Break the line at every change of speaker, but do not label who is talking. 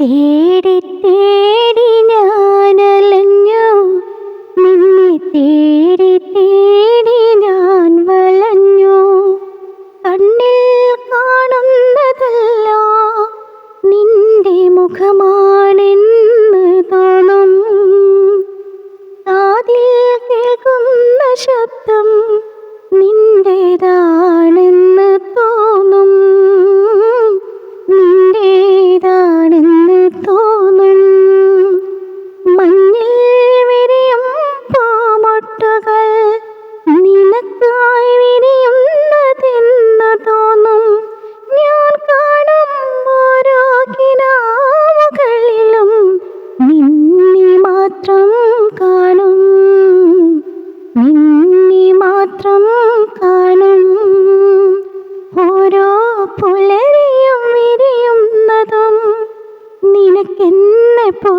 തേടി തേടി ഞാനലഞ്ഞു. നിന്നെ തേടി തേടി ഞാൻ വലഞ്ഞു കണ്ണിൽ കാണുന്നതല്ല നിന്റെ മുഖമാണെന്ന് മാത്രം കാണും. ഓരോ പുലരിയും വിരിയുന്നതും നിനക്കെന്നെ പോ